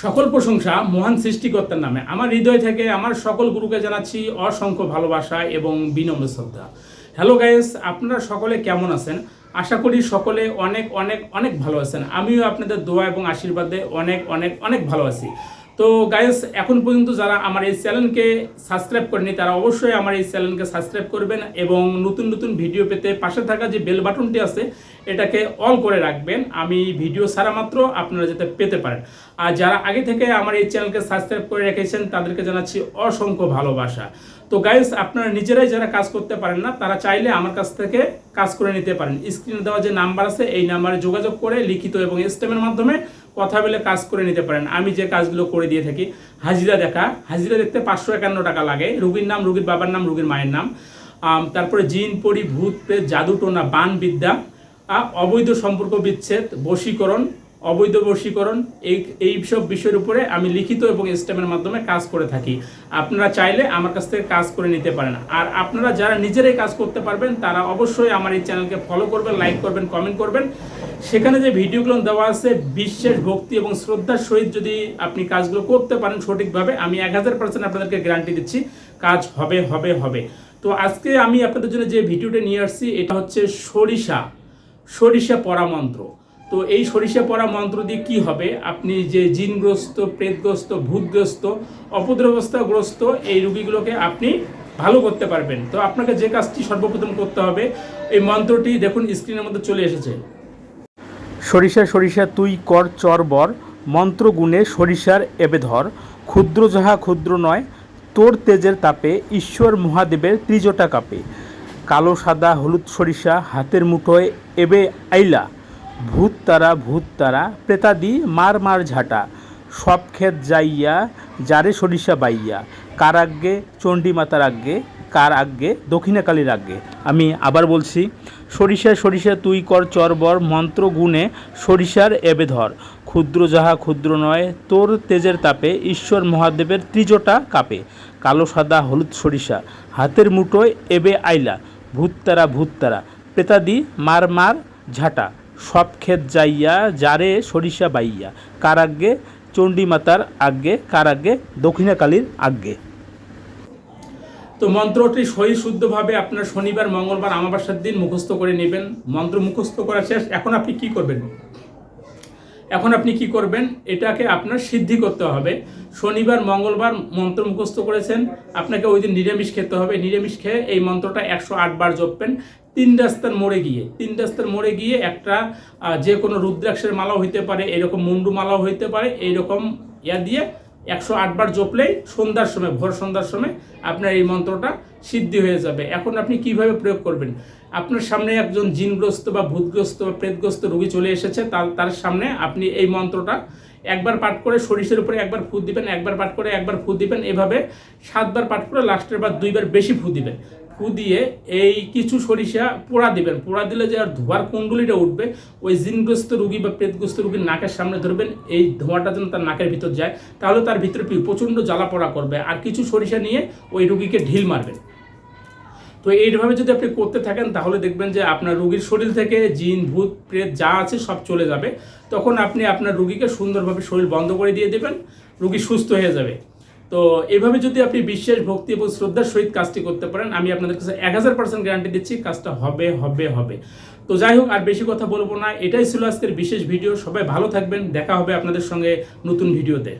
সকল প্রশংসা মহান সৃষ্টিকর্তার নামে। আমার হৃদয় থেকে আমার সকল গুরুকে জানাচ্ছি অসংখ্য ভালোবাসা এবং বিনম্র শ্রদ্ধা। হ্যালো গাইস আপনারা সকলে কেমন আছেন? আশা করি সকলে অনেক অনেক অনেক ভালো আছেন। আমিও আপনাদের দোয়া এবং আশীর্বাদে অনেক অনেক অনেক ভালো আছি। তো গাইস এখন পর্যন্ত যারা আমার এই চ্যানেলকে সাবস্ক্রাইব করেনি তারা অবশ্যই আমার এই চ্যানেলকে সাবস্ক্রাইব করবেন এবং নতুন নতুন ভিডিও পেতে পাশে থাকা যে বেল বাটনটি আছে, এটাকে অল করে রাখবেন। আমি ভিডিও ছাড়া মাত্র আপনারা যাতে পেতে পারেন। আর যারা আগে থেকে আমার এই চ্যানেলকে সাবস্ক্রাইব করে রেখেছেন, তাদেরকে জানাচ্ছি অসংখ্য ভালোবাসা। তো গাইস আপনারা নিজেরাই যারা কাজ করতে পারেন না, তারা চাইলে আমার কাছ থেকে কাজ করে নিতে পারেন। স্ক্রিনে দেওয়া যে নাম্বার আছে, এই নাম্বারে যোগাযোগ করে লিখিত এবং স্টেমের মাধ্যমে কথা বলে কাজ করে নিতে পারেন। আমি যে কাজগুলো করে দিয়ে থাকি, হাজিরা দেখা। হাজিরা দেখতে পাঁচশো একান্ন টাকা লাগে। রুগীর নাম, রুগীর বাবার নাম, রুগীর মায়ের নাম। তারপরে জিন, পরি, ভূত, প্রেত জাদু টোনা বান বিদ্যা অবৈধ সম্পর্ক বিচ্ছেদ, বশীকরণ অবৈধ বশীকরণ এই এই সব বিষয়ের উপরে আমি লিখিত এবং স্টেমের মাধ্যমে কাজ করে থাকি। আপনারা চাইলে আমার কাছ থেকে কাজ করে নিতে পারেন। আর আপনারা যারা নিজেরাই কাজ করতে পারবেন, তারা অবশ্যই আমার এই চ্যানেলকে ফলো করবেন লাইক করবেন কমেন্ট করবেন। সেখানে যে ভিডিওগুলো দেওয়া আছে বিশ্বাস ভক্তি এবং শ্রদ্ধার সহিত যদি আপনি কাজগুলো করতে পারেন সঠিকভাবে, আমি এক হাজার পার্সেন্ট আপনাদেরকে গ্যারান্টি দিচ্ছি, কাজ হবে হবে হবে। তো আজকে আমি আপনাদের জন্য যে ভিডিওটা নিয়ে আসছি, এটা হচ্ছে সরিষা সরিষা পরা মন্ত্র তো এই সরিষা পরা মন্ত্র দিয়ে কি হবে? আপনি যে জিনগ্রস্ত, প্রেতগ্রস্ত, ভূতগ্রস্ত অপদ্রবস্থাগ্রস্ত এই রুগীগুলোকে আপনি ভালো করতে পারবেন। তো আপনাকে যে কাজটি সর্বপ্রথম করতে হবে, এই মন্ত্রটি দেখুন স্ক্রিনের মধ্যে চলে এসেছে। সরিষা সরিষা তুই, কর চরবর মন্ত্র গুণে সরিষার এবে ধর ক্ষুদ্র যাহা ক্ষুদ্র নয়, তোর তেজের তাপে, ঈশ্বর মহাদেবের ত্রিজটা কাপে। কালো, সাদা, হলুদ সরিষা হাতের মুঠোয় এবে আইলা। ভূত তারা ভূত তারা প্রেতাদি, মার মার ঝাঁটা, সব ক্ষেত যাইয়া, যারে সরিষা বাইয়া, কার আজ্ঞে, চণ্ডী মাতার আজ্ঞে, কার আজ্ঞে দক্ষিণাকালীর আজ্ঞে। আমি আবার বলছি, সরিষা সরিষা তুই কর চরবর মন্ত্র গুণে সরিষার এবে ধর। ক্ষুদ্র যাহা ক্ষুদ্র নয়, তোর তেজের তাপে ঈশ্বর মহাদেবের ত্রিজটা কাপে। কালো, সাদা, হলুদ সরিষা, হাতের মুঠোয় এবে আইলা। ভূততারা ভূততারা, প্রেতাদি, মার মার ঝাঁটা। সব ক্ষেত যাইয়া, যারে সরিষা বাইয়া কার আজ্ঞে চণ্ডী মাতার আজ্ঞে কার আজ্ঞে দক্ষিণাকালীর আজ্ঞে তো মন্ত্রটি সহি শুদ্ধভাবে আপনার শনিবার, মঙ্গলবার আমাবাসার দিন মুখস্থ করে নেবেন। মন্ত্র মুখস্থ করা শেষ। এখন আপনি কি করবেন? এখন আপনি কি করবেন? এটাকে আপনার সিদ্ধি করতে হবে। শনিবার, মঙ্গলবার মন্ত্র মুখস্থ করেছেন। আপনাকে ওই দিন নিরামিষ খেতে হবে। নিরামিষ খেয়ে এই মন্ত্রটা একশো আট বার জপবেন। তিন রাস্তার মোড়ে গিয়ে, তিন রাস্তার মোড়ে গিয়ে একটা যে কোনো রুদ্রাক্ষের মালাও হইতে পারে, এরকম মুন্ডু মালাও হইতে পারে, এইরকম ইয়া দিয়ে একশো আটবার জপলেই সন্ধ্যার সময়, ভোর সন্ধ্যার সময় আপনার এই মন্ত্রটা সিদ্ধি হয়ে যাবে। এখন আপনি কীভাবে প্রয়োগ করবেন? আপনার সামনে একজন জিনগ্রস্ত বা ভূতগ্রস্ত বা প্রেতগ্রস্ত রোগী চলে এসেছে, তার তার সামনে আপনি এই মন্ত্রটা একবার পাঠ করে সরিষের উপরে একবার ফু দিবেন, একবার পাঠ করে একবার ফু দিবেন, এভাবে সাতবার পাঠ করে লাস্টের বার দুইবার বেশি ফু দিবেন। ফু দিয়ে এই কিছু সরিষা পোড়া দিবেন। পোড়া দিলে যে আর ধোয়ার কুণ্ডলিটা উঠবে, ওই জিনগ্রস্ত রুগী বা প্রেতগ্রস্ত রুগীর নাকের সামনে ধরবেন, এই ধোঁয়াটা যেন তার নাকের ভিতর যায়, তাহলে তার ভিতরে প্রচণ্ড জ্বালা পোড়া করবে। আর কিছু সরিষা নিয়ে ওই রুগীকে ঢিল মারবেন। তো এইভাবে যদি আপনি করতে থাকেন, তাহলে দেখবেন যে আপনার রুগীর শরীর থেকে জিন, ভূত, প্রেত যা আছে সব চলে যাবে। তখন আপনি আপনার রুগীকে সুন্দরভাবে শরীর বন্ধ করে দিয়ে দেবেন, রুগী সুস্থ হয়ে যাবে। তো এভাবে যদি আপনি বিশ্বাস ভক্তি এবং শ্রদ্ধার সহিত কাজটি করতে পারেন, আমি আপনাদের কাছে এক হাজার পার্সেন্ট গ্যারান্টি দিচ্ছি, কাজটা হবে হবে হবে। তো যাই হোক, আর বেশি কথা বলব না, এটাই ছিল আজকের বিশেষ ভিডিও সবাই ভালো থাকবেন, দেখা হবে আপনাদের সঙ্গে নতুন ভিডিওতে